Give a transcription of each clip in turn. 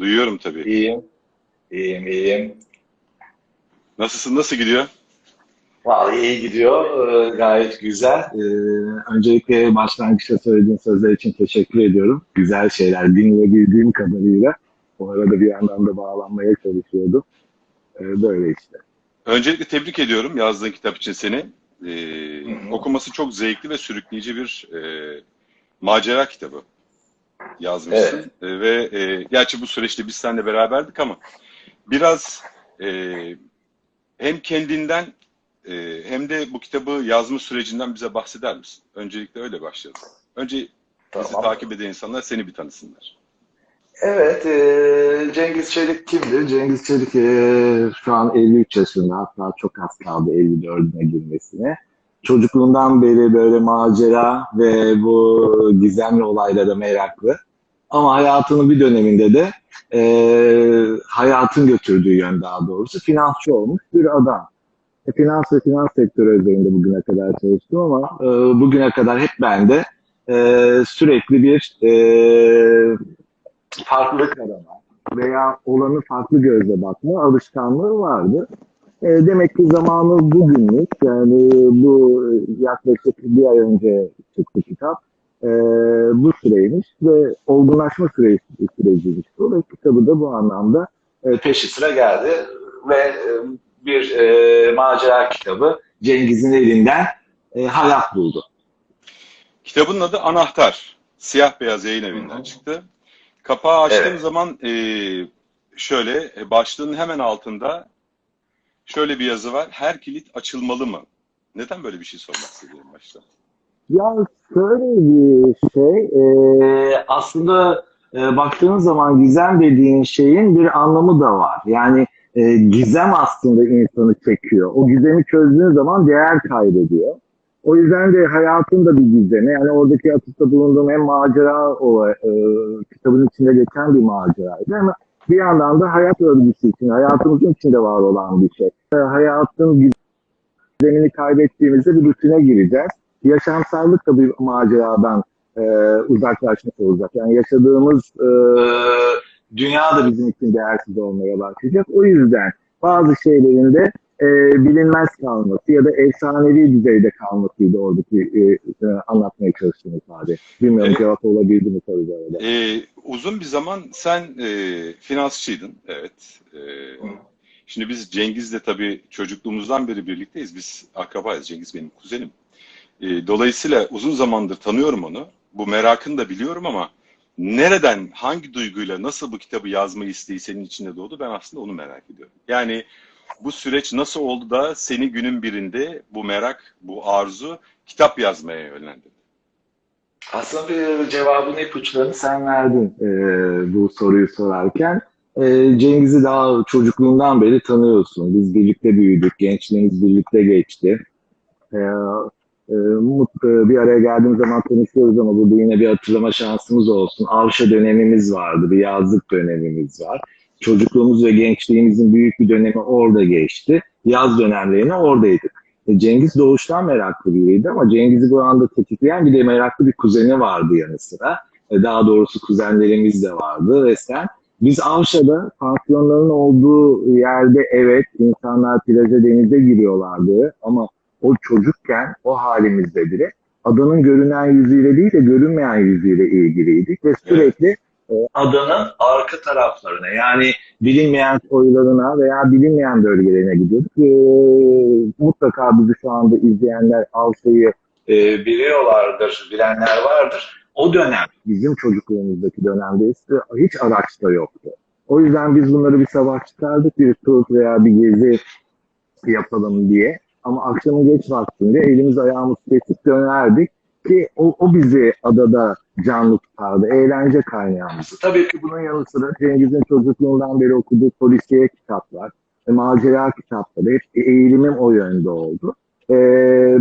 Duyuyorum tabii. İyiyim. İyiyim, iyiyim. Nasılsın? Nasıl gidiyor? Vallahi iyi gidiyor. Ee, gayet güzel. Ee, öncelikle başlangıçta söylediğin sözler için teşekkür ediyorum. Güzel şeyler dinleyebildiğim kadarıyla. O arada bir yandan da bağlanmaya çalışıyordum. Ee, böyle işte. Öncelikle tebrik ediyorum yazdığın kitap için seni. Ee, Hı hı. okuması çok zevkli ve sürükleyici bir e, macera kitabı yazmışsın. E, ve e, gerçi bu süreçte biz seninle beraberdik ama biraz e, hem kendinden e, hem de bu kitabı yazma sürecinden bize bahseder misin? Öncelikle öyle başlayalım. Önce bizi Tamam. takip eden insanlar seni bir tanısınlar. Evet, e, Cengiz Çelik kimdir? Cengiz Çelik e, şu an 53 yaşında, hatta çok az kaldı 54'üne girmesine. Çocukluğundan beri böyle macera ve bu gizemli olaylara meraklı. Ama hayatının bir döneminde de e, hayatın götürdüğü yön daha doğrusu finansçı olmuş bir adam. E, finans ve finans sektörü üzerinde bugüne kadar çalıştım ama e, bugüne kadar hep bende e, sürekli bir e, farklılık arama veya olanı farklı gözle bakma alışkanlığı vardı. E, demek ki zamanı bugünlük yani bu yaklaşık bir ay önce çıktı kitap. E, bu süreymiş ve olgunlaşma süreci, süreciymiş bu ve kitabı da bu anlamda e, peşi sıra geldi ve e, bir e, macera kitabı Cengiz'in elinden e, hayat buldu. Kitabın adı Anahtar. Siyah beyaz yayın evinden Hı hı. çıktı. Kapağı açtığım Evet. zaman e, şöyle e, başlığın hemen altında şöyle bir yazı var. Her kilit açılmalı mı? Neden böyle bir şey sormak istedim başta? Ya şöyle bir şey, e, aslında e, baktığın zaman gizem dediğin şeyin bir anlamı da var. Yani e, gizem aslında insanı çekiyor. O gizemi çözdüğün zaman değer kaybediyor. O yüzden de hayatın da bir gizemi. Yani oradaki atıfta bulunduğum hem macera o e, kitabın içinde geçen bir maceraydı ama bir yandan da hayat örgüsü için, hayatımızın içinde var olan bir şey. E, hayatın gizemini kaybettiğimizde bir rutine gireceğiz yaşamsallık da bir maceradan e, uzaklaşmış olacak. Yani yaşadığımız e, dünya da bizim için değersiz olmaya başlayacak. O yüzden bazı şeylerin de e, bilinmez kalması ya da efsanevi düzeyde kalmasıydı oradaki e, e, anlatmaya çalıştığım ifade. Bilmiyorum Evet. cevap olabildi mi soru böyle. E, uzun bir zaman sen e, finansçıydın. Evet. E, şimdi biz Cengiz'le tabii çocukluğumuzdan beri birlikteyiz. Biz akrabayız. Cengiz benim kuzenim. E, dolayısıyla uzun zamandır tanıyorum onu. Bu merakını da biliyorum ama nereden, hangi duyguyla, nasıl bu kitabı yazma isteği senin içinde doğdu ben aslında onu merak ediyorum. Yani bu süreç nasıl oldu da seni günün birinde bu merak, bu arzu kitap yazmaya yönlendirdi? Aslında bir cevabın ipuçlarını sen verdin e, bu soruyu sorarken. E, Cengiz'i daha çocukluğundan beri tanıyorsun. Biz birlikte büyüdük, gençliğimiz birlikte geçti. E, e, mutlu, bir araya geldiğimiz zaman konuşuyoruz ama burada yine bir hatırlama şansımız olsun. Avşa dönemimiz vardı, bir yazlık dönemimiz var. Çocukluğumuz ve gençliğimizin büyük bir dönemi orada geçti. Yaz dönemlerine oradaydık. E, Cengiz doğuştan meraklı biriydi ama Cengiz'i bu anda tetikleyen bir de meraklı bir kuzeni vardı yanı sıra. E, Daha doğrusu kuzenlerimiz de vardı ve sen biz Avşa'da pansiyonların olduğu yerde evet insanlar plaja denize giriyorlardı ama o çocukken o halimizde bile adanın görünen yüzüyle değil de görünmeyen yüzüyle ilgiliydik ve sürekli e, adanın arka taraflarına yani bilinmeyen koylarına veya bilinmeyen bölgelerine gidiyorduk. E, mutlaka bizi şu anda izleyenler Avşa'yı e, biliyorlardır, bilenler vardır. O dönem bizim çocukluğumuzdaki dönemde ise hiç araç da yoktu. O yüzden biz bunları bir sabah çıkardık, bir tur veya bir gezi yapalım diye. Ama akşamın geç vaktinde elimiz ayağımız kesip dönerdik ki o, o bizi adada canlı tutardı. Eğlence kaynağımızdı. Tabii ki bunun yanı sıra Cengiz'in çocukluğundan beri okuduğu polisiye kitaplar, e, macera kitapları hep eğilimim o yönde oldu. E,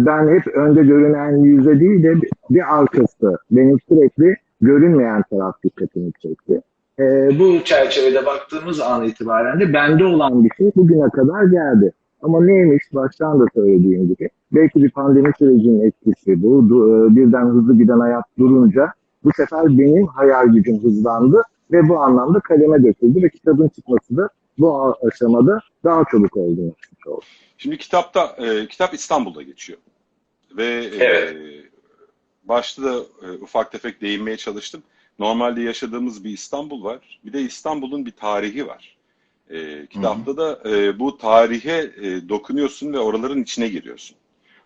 ben hep önde görünen yüzde değil de bir arkası benim sürekli görünmeyen taraf dikkatimi çekti. E, bu çerçevede baktığımız an itibaren de bende olan bir şey bugüne kadar geldi. Ama neymiş baştan da söylediğim gibi belki bir pandemi sürecinin etkisi bu. Du- e, birden hızlı giden hayat durunca bu sefer benim hayal gücüm hızlandı ve bu anlamda kaleme döküldü ve kitabın çıkması da bu aşamada daha çabuk oldu. Şimdi kitapta e, kitap İstanbul'da geçiyor ve Evet. e, başta da e, ufak tefek değinmeye çalıştım. Normalde yaşadığımız bir İstanbul var. Bir de İstanbul'un bir tarihi var. E, kitapta da e, bu tarihe e, dokunuyorsun ve oraların içine giriyorsun.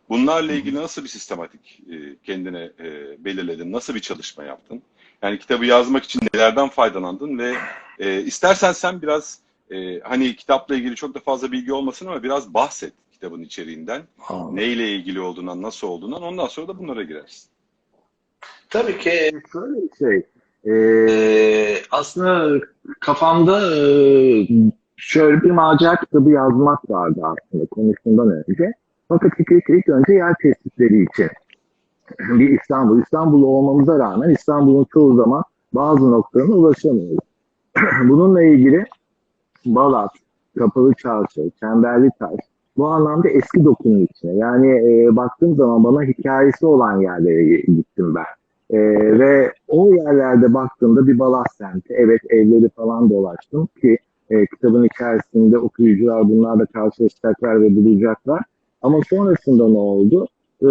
Bunlarla ilgili nasıl bir sistematik e, kendine e, belirledin? Nasıl bir çalışma yaptın? Yani kitabı yazmak için nelerden faydalandın ve e, istersen sen biraz e, hani kitapla ilgili çok da fazla bilgi olmasın ama biraz bahset kitabın içeriğinden. Neyle ilgili olduğundan, nasıl olduğundan. Ondan sonra da bunlara girersin. Tabii ki Şöyle bir şey, e, aslında kafamda e, şöyle bir macera kitabı yazmak vardı aslında konuşmadan önce. Fakat ilk, ilk, önce yer tespitleri için bir İstanbul. İstanbul olmamıza rağmen İstanbul'un çoğu zaman bazı noktalarına ulaşamıyoruz. Bununla ilgili Balat, Kapalı Çarşı, Çemberli Taş bu anlamda eski dokunun içine. Yani e, baktığım zaman bana hikayesi olan yerlere gittim ben. E, ve o yerlerde baktığımda bir Balat semti, evet evleri falan dolaştım ki e, kitabın içerisinde okuyucular bunlarla karşılaşacaklar ve bulacaklar. Ama sonrasında ne oldu? Ee,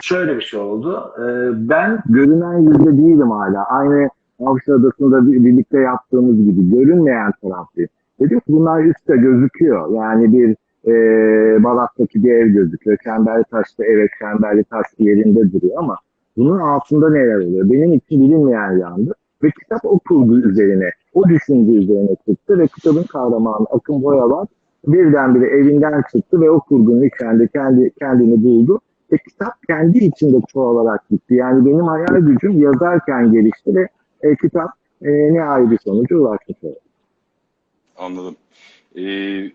şöyle bir şey oldu. Ee, ben görünen yüzde değilim hala. Aynı Avşar Adası'nda bir- birlikte yaptığımız gibi görünmeyen taraftayım. Dedim ki bunlar üstte gözüküyor. Yani bir e, Balat'taki bir ev gözüküyor. Çemberli Taş'ta evet Çemberli Taş yerinde duruyor ama bunun altında neler oluyor? Benim için bilinmeyen yandı. Ve kitap o kurgu üzerine, o düşünce üzerine çıktı ve kitabın kahramanı Akın Boyalan birdenbire evinden çıktı ve o kurgunun içinde kendi, kendini buldu. Ve kitap kendi içinde çoğalarak gitti. Yani benim hayal gücüm yazarken gelişti ve e, kitap e, ne ayrı bir sonuca ulaşmış oldu. Anladım. Ee,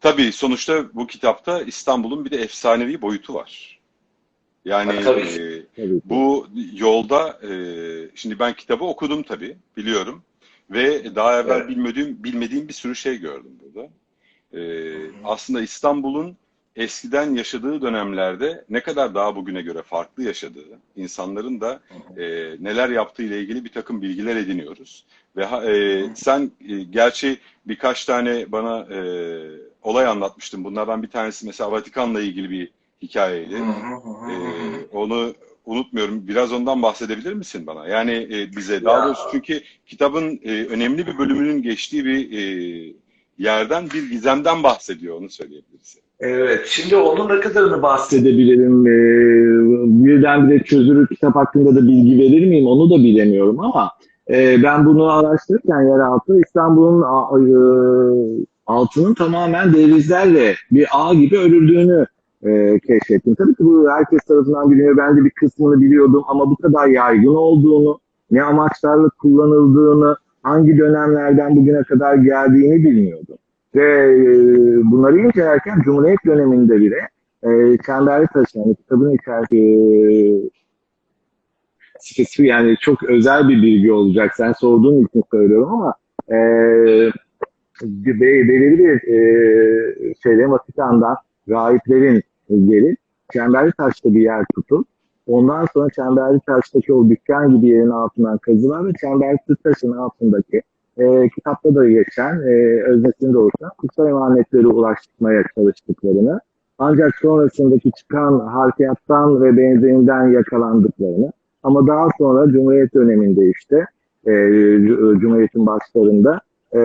tabii sonuçta bu kitapta İstanbul'un bir de efsanevi boyutu var. Yani tabii. e, Tabii bu yolda e, şimdi ben kitabı okudum tabii biliyorum ve daha evvel Evet. bilmediğim bilmediğim bir sürü şey gördüm burada. E, aslında İstanbul'un eskiden yaşadığı dönemlerde ne kadar daha bugüne göre farklı yaşadığı, insanların da e, neler yaptığı ile ilgili bir takım bilgiler ediniyoruz. Ve e, sen e, gerçi birkaç tane bana e, olay anlatmıştın. Bunlardan bir tanesi mesela Vatikan'la ilgili bir hikayeydi. Ee, onu unutmuyorum. Biraz ondan bahsedebilir misin bana? Yani e, bize daha Ya. doğrusu çünkü kitabın e, önemli bir bölümünün geçtiği bir e, yerden bir gizemden bahsediyor. Onu söyleyebiliriz. Evet, şimdi onun ne kadarını bahsedebilirim. Ee, birdenbire çözülür kitap hakkında da bilgi verir miyim onu da bilemiyorum ama e, ben bunu araştırırken yeraltı İstanbul'un e, altının tamamen denizlerle bir ağ gibi örüldüğünü e, keşfettim. Tabii ki bu herkes tarafından biliniyor. Ben de bir kısmını biliyordum ama bu kadar yaygın olduğunu, ne amaçlarla kullanıldığını, hangi dönemlerden bugüne kadar geldiğini bilmiyordum. Ve e, bunları incelerken Cumhuriyet döneminde bile e, Çemberli Taşı yani kitabın içerisinde spesifik yani çok özel bir bilgi olacak. Sen sorduğun için söylüyorum ama e, be- belirli bir e, şeyle Vatikan'dan rahiplerin gelip Çemberli Taş'ta bir yer tutup ondan sonra Çemberli Taş'taki o dükkan gibi yerin altından kazılar ve Çemberli Taş'ın altındaki e, kitapta da geçen, e, öznesinde oluşan kutsal emanetleri ulaştırmaya çalıştıklarını ancak sonrasındaki çıkan harfiyattan ve benzerinden yakalandıklarını ama daha sonra Cumhuriyet döneminde işte e, Cu- Cumhuriyet'in başlarında e,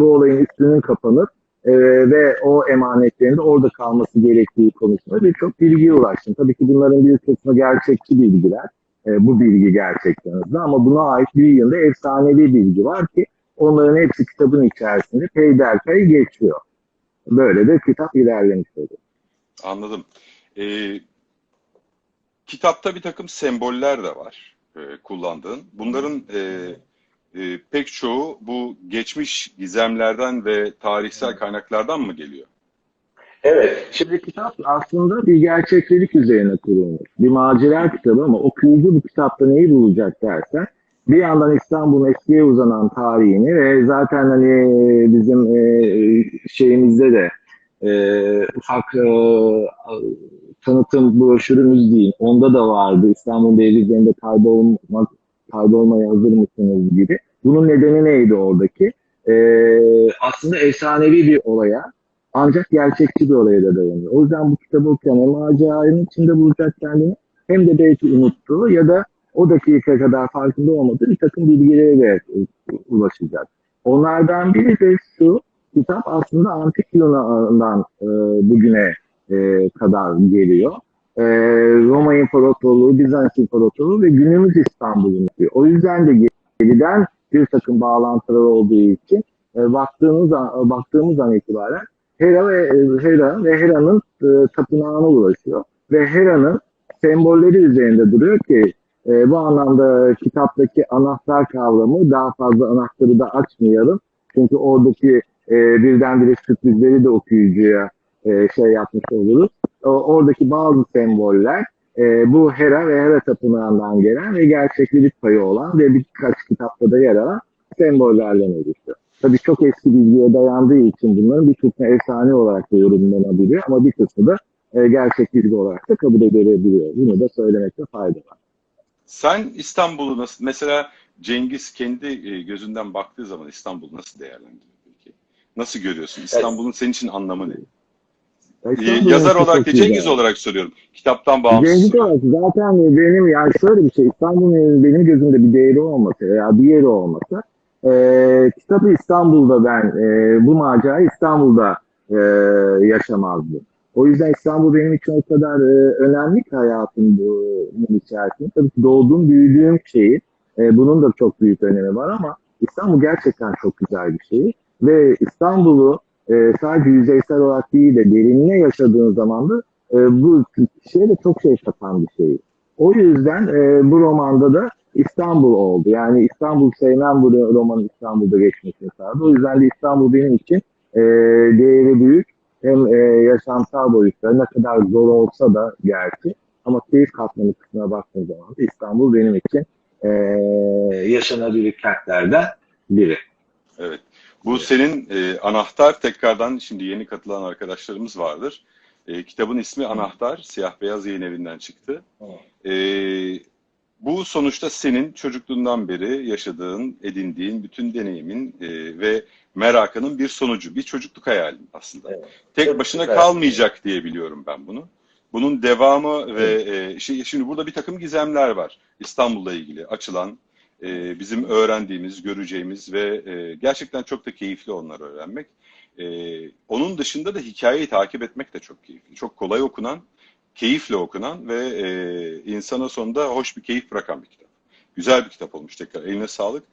bu olayın üstünün kapanıp e, ve o emanetlerin orada kalması gerektiği konusunda birçok bilgiye ulaştım. Tabii ki bunların bir kısmı gerçekçi bilgiler. E, bu bilgi gerçekten hızlı ama buna ait bir yığında efsanevi bilgi var ki onların hepsi kitabın içerisinde peyderpey geçiyor. Böyle de kitap ilerlemiş oluyor. Anladım. E, kitapta bir takım semboller de var e, kullandığın. Bunların e, e, pek çoğu bu geçmiş gizemlerden ve tarihsel kaynaklardan mı geliyor? Evet, Şimdi kitap aslında bir gerçeklik üzerine kurulmuş. Bir macera kitabı ama okuyucu bu kitapta neyi bulacak dersen bir yandan İstanbul'un eskiye uzanan tarihini ve zaten hani bizim e, şeyimizde de e, ufak e, tanıtım broşürümüz değil. Onda da vardı İstanbul Devletlerinde kaybolmak, kaybolmaya hazır mısınız gibi. Bunun nedeni neydi oradaki? Ee, aslında efsanevi bir olaya ancak gerçekçi bir olaya da dayanıyor. O yüzden bu kitabı okuyan hem maceranın içinde bulacak kendini hem de belki unuttuğu ya da o dakika kadar farkında olmadığı bir takım bilgilere de ulaşacak. Onlardan biri de şu, kitap aslında antik Yunan'dan e, bugüne e, kadar geliyor. E, Roma İmparatorluğu, Bizans İmparatorluğu ve günümüz İstanbul'un. O yüzden de geriden bir takım bağlantılar olduğu için e, baktığımız an, baktığımız an itibaren Hera ve e, Hera ve Hera'nın e, tapınağına ulaşıyor ve Hera'nın sembolleri üzerinde duruyor ki e, bu anlamda kitaptaki anahtar kavramı daha fazla anahtarı da açmayalım. Çünkü oradaki e, birdenbire sürprizleri de okuyucuya e, şey yapmış oluruz. O, oradaki bazı semboller e, bu Hera ve Hera tapınağından gelen ve gerçeklik payı olan ve birkaç kitapta da yer alan sembollerden oluşuyor. Tabii çok eski bilgiye dayandığı için bunların bir kısmı efsane olarak da yorumlanabiliyor ama bir kısmı da e, gerçek bilgi olarak da kabul edilebiliyor. Bunu da söylemekte fayda var. Sen İstanbul'u nasıl, mesela Cengiz kendi e, gözünden baktığı zaman İstanbul'u nasıl değerlendiriyor peki? Nasıl görüyorsun? İstanbul'un senin için anlamı ne? Ee, yazar olarak değil, Cengiz olarak soruyorum. Kitaptan bağımsız. Cengiz olarak zaten benim yani şöyle bir şey İstanbul'un benim gözümde bir değeri olması veya bir yeri olması e, kitabı İstanbul'da ben e, bu macerayı İstanbul'da e, yaşamazdım. O yüzden İstanbul benim için o kadar e, önemli ki hayatımın içerisinde. Tabii ki doğduğum, büyüdüğüm şehir. E, bunun da çok büyük önemi var ama İstanbul gerçekten çok güzel bir şehir. Ve İstanbul'u e, sadece yüzeysel olarak değil de derinine yaşadığın zaman da e, bu kişiye de çok şey katan bir şey. O yüzden e, bu romanda da İstanbul oldu. Yani İstanbul sevmem bu romanın İstanbul'da geçmesini sağladı. O yüzden de İstanbul benim için e, değeri büyük. Hem e, yaşamsal boyutta ne kadar zor olsa da gerçi ama keyif katmanı kısmına baktığım zaman da İstanbul benim için e, yaşanabilir kentlerden biri. Evet. Bu senin e, anahtar tekrardan şimdi yeni katılan arkadaşlarımız vardır. E, kitabın ismi Anahtar. Siyah Beyaz Yayın Evi'nden çıktı. E, bu sonuçta senin çocukluğundan beri yaşadığın, edindiğin bütün deneyimin e, ve merakının bir sonucu. Bir çocukluk hayalin aslında. Evet. Tek Çok başına güzel. kalmayacak diye biliyorum ben bunu. Bunun devamı ve e, şimdi burada bir takım gizemler var. İstanbul'la ilgili açılan, e, bizim öğrendiğimiz, göreceğimiz ve e, gerçekten çok da keyifli onları öğrenmek. E, onun dışında da hikayeyi takip etmek de çok keyifli. Çok kolay okunan, keyifle okunan ve e, insana sonunda hoş bir keyif bırakan bir kitap. Güzel bir kitap olmuş tekrar. Eline sağlık.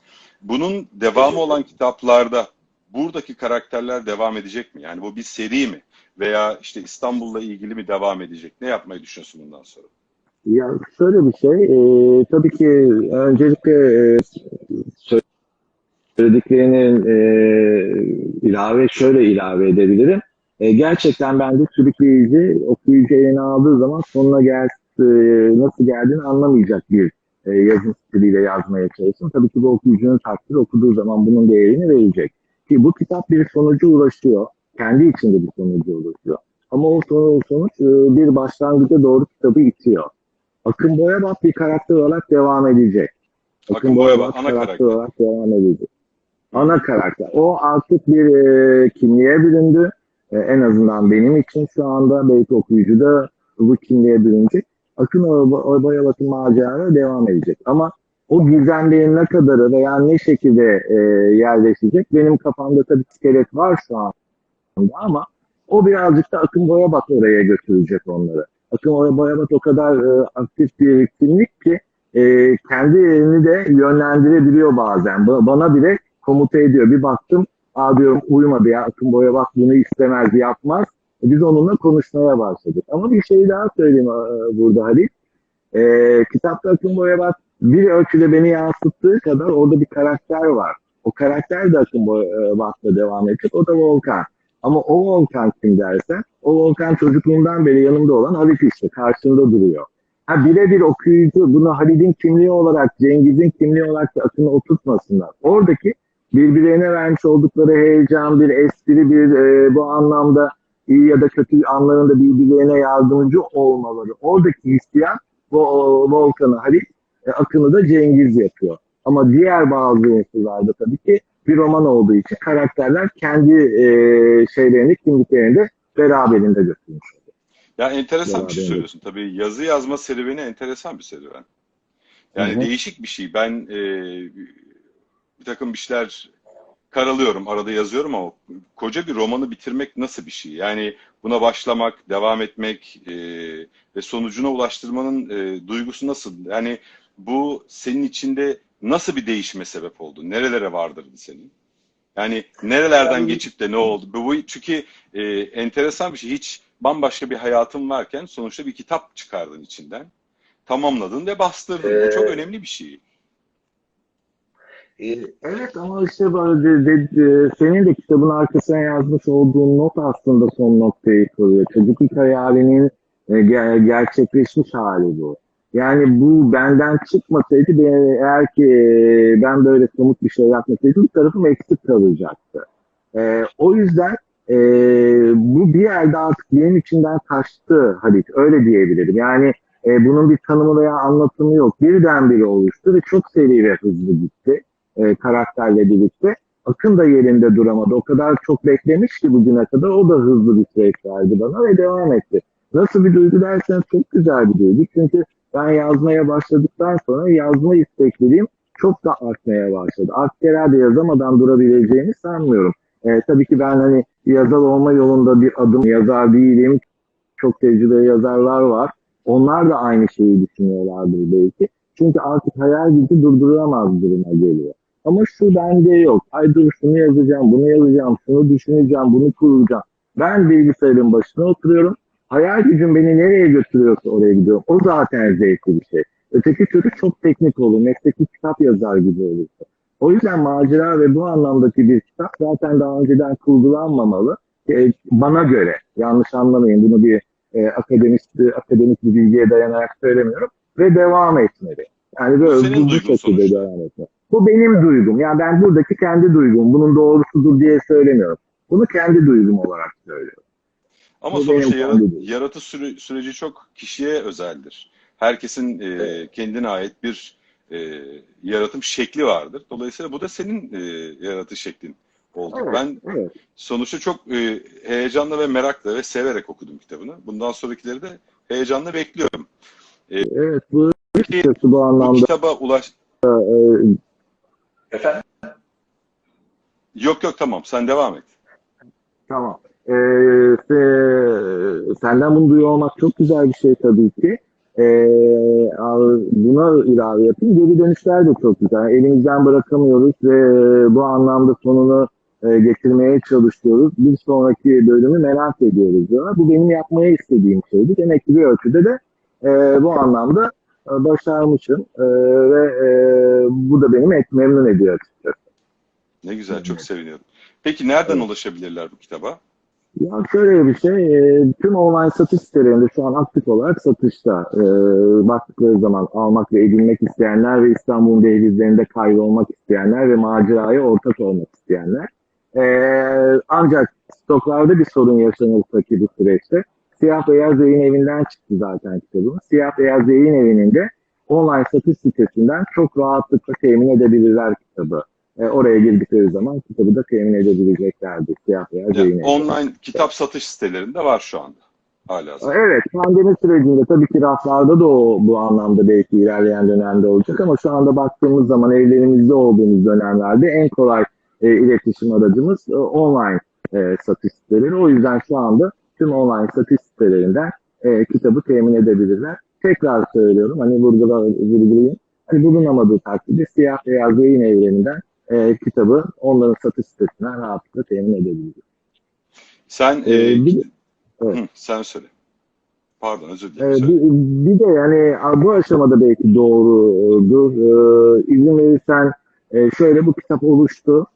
Bunun devamı olan kitaplarda buradaki karakterler devam edecek mi? Yani bu bir seri mi? Veya işte İstanbul'la ilgili mi devam edecek? Ne yapmayı düşünüyorsun bundan sonra? Ya şöyle bir şey, e, tabii ki öncelikle e, söylediklerinin e, ilave şöyle ilave edebilirim. E, gerçekten bence sürükleyici, okuyucu eline aldığı zaman sonuna gel, e, nasıl geldiğini anlamayacak bir e, yazım stiliyle yazmaya çalıştım. Tabii ki bu okuyucunun takdiri okuduğu zaman bunun değerini verecek. Ki bu kitap bir sonuca ulaşıyor. Kendi içinde bir sonuca ulaşıyor. Ama o sonuç, sonuç e, bir başlangıca doğru kitabı itiyor. Akın Boyabat bir karakter olarak devam edecek. Akın Boyabat, ana karakter. olarak devam edecek. Ana karakter. O artık bir e, kimliğe büründü. E, en azından benim için şu anda belki okuyucu da bu kimliğe bürünecek. Akın Oy- Boyabat'ın macera devam edecek. Ama o gizemlerin ne kadarı veya ne şekilde e, yerleşecek benim kafamda tabii iskelet var şu anda ama o birazcık da Akın Boyabat oraya götürecek onları. Akın Oya Boyabat o kadar e, aktif bir kimlik ki e, kendilerini de yönlendirebiliyor bazen. Ba- Bana bile komuta ediyor. Bir baktım, aa diyorum uyumadı ya Akın Boyabat bunu istemez, yapmaz. E, biz onunla konuşmaya başladık. Ama bir şey daha söyleyeyim e, burada Halit. E, kitapta Akın Boyabat bir ölçüde beni yansıttığı kadar orada bir karakter var. O karakter de Akın Boyabat'la devam edecek. O da Volkan. Ama o Volkan kim dersen, o Volkan çocukluğundan beri yanımda olan Halit işte, karşımda duruyor. Ha birebir okuyucu bunu Halid'in kimliği olarak, Cengiz'in kimliği olarak da akını oturtmasınlar. Oradaki birbirlerine vermiş oldukları heyecan, bir espri, bir e, bu anlamda iyi ya da kötü anlarında birbirlerine yardımcı olmaları. Oradaki hissiyat Volkan'ı Halit, e, akını da Cengiz yapıyor. Ama diğer bazı unsurlarda tabii ki bir roman olduğu için karakterler kendi e, şeylerini, kimliklerini de beraberinde götürmüş. Ya enteresan bir şey söylüyorsun. Tabii yazı yazma serüveni enteresan bir serüven. Yani Hı hı. değişik bir şey. Ben e, bir takım bir şeyler karalıyorum, arada yazıyorum ama koca bir romanı bitirmek nasıl bir şey? Yani buna başlamak, devam etmek e, ve sonucuna ulaştırmanın e, duygusu nasıl? Yani bu senin içinde nasıl bir değişime sebep oldu? Nerelere vardırdı senin? Yani nerelerden Yani- geçip de ne oldu? Bu, çünkü e, enteresan bir şey. Hiç bambaşka bir hayatın varken sonuçta bir kitap çıkardın içinden. Tamamladın ve bastırdın. Bu çok Ee, önemli bir şey. Ee, Evet ama işte böyle de, de- senin de kitabın arkasına yazmış olduğun not aslında son noktayı koyuyor. Çocukluk hayalinin e, ger- gerçekleşmiş hali bu. Yani bu benden çıkmasaydı eğer ki e, ben böyle somut bir şey yapmasaydım tarafım eksik kalacaktı. E, o yüzden e, bu bir yerde artık benim içinden taştı Halit. Öyle diyebilirim. Yani e, bunun bir tanımı veya anlatımı yok. Birdenbire oluştu ve çok seri ve hızlı gitti e, karakterle birlikte. Akın da yerinde duramadı. O kadar çok beklemiş ki bugüne kadar o da hızlı bir süreç verdi bana ve devam etti. Nasıl bir duygu derseniz çok güzel bir duygu. Çünkü ben yazmaya başladıktan sonra yazma istekliliğim çok da artmaya başladı. Artık herhalde yazamadan durabileceğini sanmıyorum. E, tabii ki ben hani yazar olma yolunda bir adım yazar değilim. Çok tecrübeli yazarlar var. Onlar da aynı şeyi düşünüyorlardır belki. Çünkü artık hayal gücü durdurulamaz duruma geliyor. Ama şu bende yok. Ay dur şunu yazacağım, bunu yazacağım, şunu düşüneceğim, bunu kuracağım. Ben bilgisayarın başına oturuyorum. Hayal gücüm beni nereye götürüyorsa oraya gidiyorum. O zaten zevkli bir şey. Öteki türlü çok teknik olur. Mesleki kitap yazar gibi olursa. O yüzden macera ve bu anlamdaki bir kitap zaten daha önceden kurgulanmamalı. E, bana göre, yanlış anlamayın bunu bir e, akademik, akademik bir bilgiye dayanarak söylemiyorum. Ve devam etmeli. Yani böyle senin bu, bu şekilde sonuçta. devam etmeli. Bu benim duygum. Yani ben buradaki kendi duygum. Bunun doğrusudur diye söylemiyorum. Bunu kendi duygum olarak söylüyorum. Ama Bu sonuçta benim yara- kendi duygum. yaratı süre- süreci çok kişiye özeldir. Herkesin e, Evet. kendine ait bir e, yaratım şekli vardır. Dolayısıyla bu da senin e, yaratış şeklin oldu. Evet, Ben evet. sonuçta çok e, heyecanla ve merakla ve severek okudum kitabını. Bundan sonrakileri de heyecanla bekliyorum. Evet, bu Peki açıkçası bu bu anlamda kitaba ulaş... e, Efendim? Yok yok tamam sen devam et. Tamam. Ee, se- senden bunu duyuyor olmak çok güzel bir şey tabii ki. Al- buna ilave yapayım. Geri dönüşler de çok güzel. Elimizden bırakamıyoruz ve bu anlamda sonunu e, getirmeye çalışıyoruz. Bir sonraki bölümü merak ediyoruz diyorlar. Bu benim yapmaya istediğim şeydi. Demek ki bir ölçüde de e, bu anlamda e, başarmışım E, ve e, bu da beni et- memnun ediyor açıkçası. Ne güzel çok seviniyorum. Peki nereden Evet. ulaşabilirler bu kitaba? Ya şöyle bir şey, e, tüm online satış sitelerinde şu an aktif olarak satışta. E, baktıkları zaman almak ve edinmek isteyenler ve İstanbul'un dehlizlerinde kaybolmak isteyenler ve maceraya ortak olmak isteyenler. E, ancak stoklarda bir sorun yaşanırsa ki bu süreçte Siyah Beyaz Yayın Evi'nden çıktı zaten kitabımız. Siyah Beyaz Yayın Evi'nin de online satış sitesinden çok rahatlıkla temin edebilirler kitabı. E, oraya girdikleri zaman kitabı da temin edebileceklerdir. Siyah Beyaz Yani online kitap satış sitelerinde var şu anda. Hala. Evet, pandemi sürecinde tabii ki raflarda da o bu anlamda belki ilerleyen dönemde olacak ama şu anda baktığımız zaman evlerimizde olduğumuz dönemlerde en kolay e, iletişim aracımız e, online e, satış siteleri. O yüzden şu anda tüm online satış sitelerinden e, kitabı temin edebilirler. Tekrar söylüyorum, hani vurgula, vurgulayayım. Hani bulunamadığı takdirde siyah beyaz yayın evreninden e, kitabı onların satış sitesinden rahatlıkla temin edebiliriz. Sen Ee, e, bir- evet. Hı, sen söyle. Pardon özür dilerim. Ee, bir, bir de yani bu aşamada belki doğrudur. Ee, izin verirsen e, şöyle bu kitap oluştu,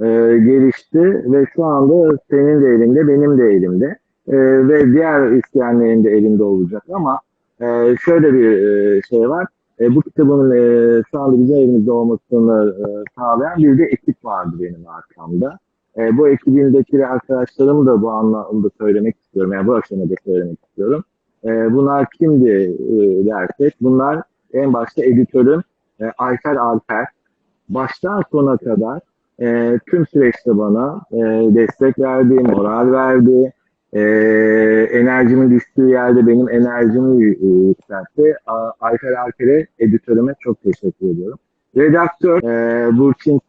e, gelişti ve şu anda senin de elinde, benim de elimde E, ve diğer isteyenlerin de elinde olacak ama e, şöyle bir e, şey var. E, bu kitabın e, bizim elimizde olmasını e, sağlayan bir de ekip vardı benim arkamda. E, bu ekibindeki arkadaşlarım da bu anlamda söylemek istiyorum. Yani bu aşamada söylemek istiyorum. E, bunlar kimdi e, dersek, bunlar en başta editörüm e, Ayfer Alper, baştan sona kadar e, tüm süreçte bana e, destek verdi, moral verdi, e, enerjimin düştüğü yerde benim enerjimi e, yükseltti. A- Ayfer Alper'e, editörüme çok teşekkür ediyorum. Redaktör e, Burçin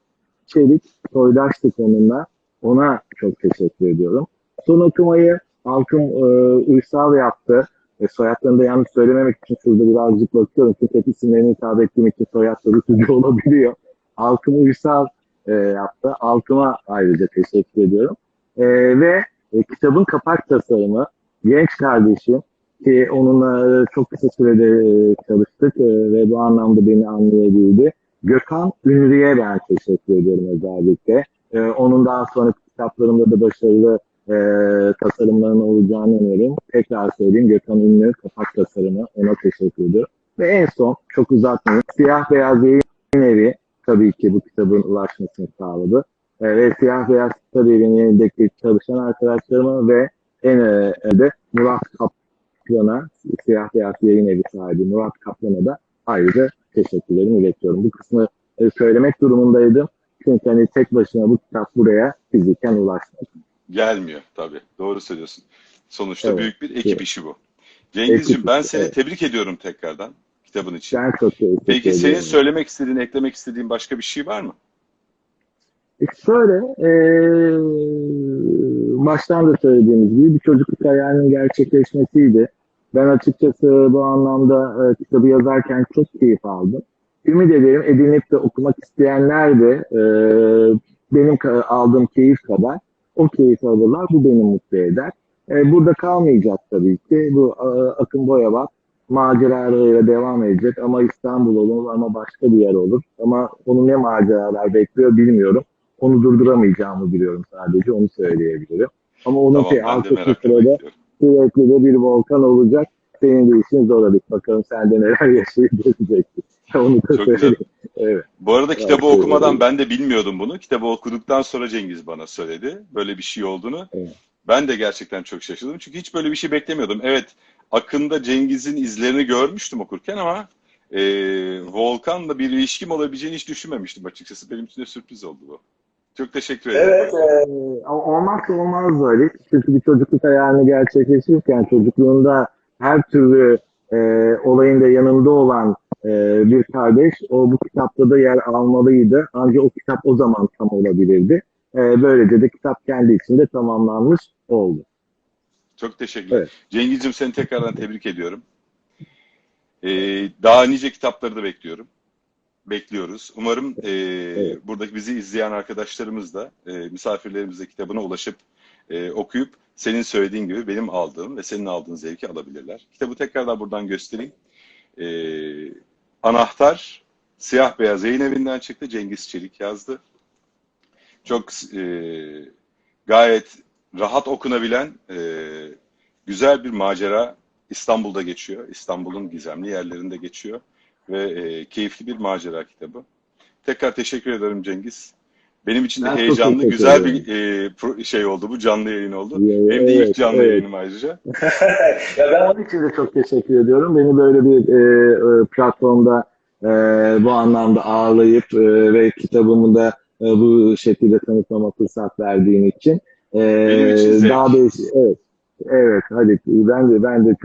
Çelik, soydaştık onunla. Ona çok teşekkür ediyorum. Son okumayı Halkım e, Uysal yaptı. E, soyadlarını da yanlış söylememek için şurada birazcık bakıyorum. Çünkü hep isimlerini hitap ettiğim için soyadları üzücü olabiliyor. Halkım Uysal e, yaptı. Halkıma ayrıca teşekkür ediyorum. E, ve e, kitabın kapak tasarımı genç kardeşim ki onunla e, çok kısa sürede e, çalıştık e, ve bu anlamda beni anlayabildi. Gökhan Ünlü'ye ben teşekkür ediyorum özellikle. Onun daha sonraki kitaplarımda da başarılı tasarımların olacağını öneririm. Tekrar söyleyeyim Gökhan Ünlü kapak tasarımı ona teşekkür ediyorum. Ve en son çok uzatmayayım. Siyah Beyaz Yayın Evi tabii ki bu kitabın ulaşmasını sağladı. Ve Siyah Beyaz Kitap Evi'ndeki çalışan arkadaşlarıma ve en e, de Murat Kaplan'a, Siyah Beyaz Yayın Evi sahibi Murat Kaplan'a da ayrıca teşekkürlerimi iletiyorum. Bu kısmı e, söylemek durumundaydım. Çünkü hani tek başına bu kitap buraya fiziken ulaşmadı. Gelmiyor tabii. Doğru söylüyorsun. Sonuçta Evet, büyük bir ekip evet. işi bu. Cengizciğim ben seni evet. tebrik ediyorum tekrardan kitabın için. Ben çok teşekkür Peki senin ediyorum. söylemek istediğin, eklemek istediğin başka bir şey var mı? E, Şöyle, eee baştan da söylediğimiz gibi bir çocukluk hayalinin gerçekleşmesiydi. Ben açıkçası bu anlamda e, kitabı yazarken çok keyif aldım. Ümit ederim edinip de okumak isteyenler de e, benim aldığım keyif kadar o keyif alırlar. Bu beni mutlu eder. E, burada kalmayacak tabii ki. Bu e, Akın Boyabat maceralarıyla devam edecek ama İstanbul olur ama başka bir yer olur. Ama onu ne maceralar bekliyor bilmiyorum. Onu durduramayacağımı biliyorum sadece onu söyleyebilirim. Ama onun Tamam şey merakla sırada sürekli de bir volkan olacak. Senin de işin zor Haluk. Bakalım sen de neler yaşayıp göreceksin. Onu da Çok güzel. söyleyeyim. Evet. Bu arada kitabı Evet, okumadan evet. ben de bilmiyordum bunu. Kitabı okuduktan sonra Cengiz bana söyledi. Böyle bir şey olduğunu. Evet. Ben de gerçekten çok şaşırdım. Çünkü hiç böyle bir şey beklemiyordum. Evet, Akın'da Cengiz'in izlerini görmüştüm okurken ama e, Volkan'la bir ilişkim olabileceğini hiç düşünmemiştim açıkçası. Benim için de sürpriz oldu bu. Çok teşekkür ederim. Evet, e, olmazsa olmaz Ali. Çünkü bir çocukluk hayalini gerçekleştirirken çocukluğunda her türlü e, olayın da yanında olan e, bir kardeş o bu kitapta da yer almalıydı. Ancak o kitap o zaman tam olabilirdi. E, böylece de kitap kendi içinde tamamlanmış oldu. Çok teşekkürler. Evet. Cengiz'cim seni tekrardan tebrik ediyorum. Ee, daha nice kitapları da bekliyorum. Bekliyoruz. Umarım e, Evet. buradaki bizi izleyen arkadaşlarımız da e, misafirlerimiz de kitabına ulaşıp e, okuyup senin söylediğin gibi benim aldığım ve senin aldığın zevki alabilirler. Kitabı tekrardan buradan göstereyim. E, Anahtar Siyah Beyaz Yayın Evi'nden çıktı. Cengiz Çelik yazdı. Çok e, gayet rahat okunabilen e, güzel bir macera İstanbul'da geçiyor. İstanbul'un gizemli yerlerinde geçiyor ve e, keyifli bir macera kitabı. Tekrar teşekkür ederim Cengiz. Benim için de Ben heyecanlı, güzel bir e, şey oldu bu, canlı yayın oldu. Evet, Benim de ilk canlı evet. yayınım ayrıca. ya ben Onun için de çok teşekkür ediyorum. Beni böyle bir e, e, platformda e, bu anlamda ağırlayıp e, ve kitabımı da e, bu şekilde tanıtmama fırsat verdiğin için. E, Benim için zevk. daha da evet. Evet Halit ben de ben de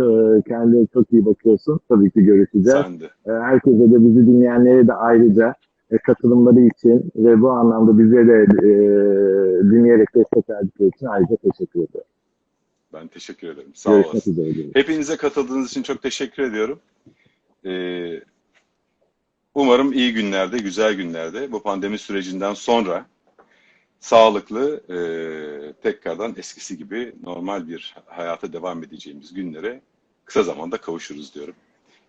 kendine çok iyi bakıyorsun. Tabii ki görüşeceğiz. Sen de. E, herkese de bizi dinleyenlere de ayrıca e, katılımları için ve bu anlamda bize de e, dinleyerek destek verdikleri için ayrıca teşekkür ederim. Ben teşekkür ederim. Sağ Görüşmek olasın. üzere. Hepinize katıldığınız için çok teşekkür ediyorum. Ee, umarım iyi günlerde, güzel günlerde bu pandemi sürecinden sonra sağlıklı, e, tekrardan eskisi gibi normal bir hayata devam edeceğimiz günlere kısa zamanda kavuşuruz diyorum.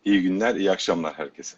İyi günler, iyi akşamlar herkese.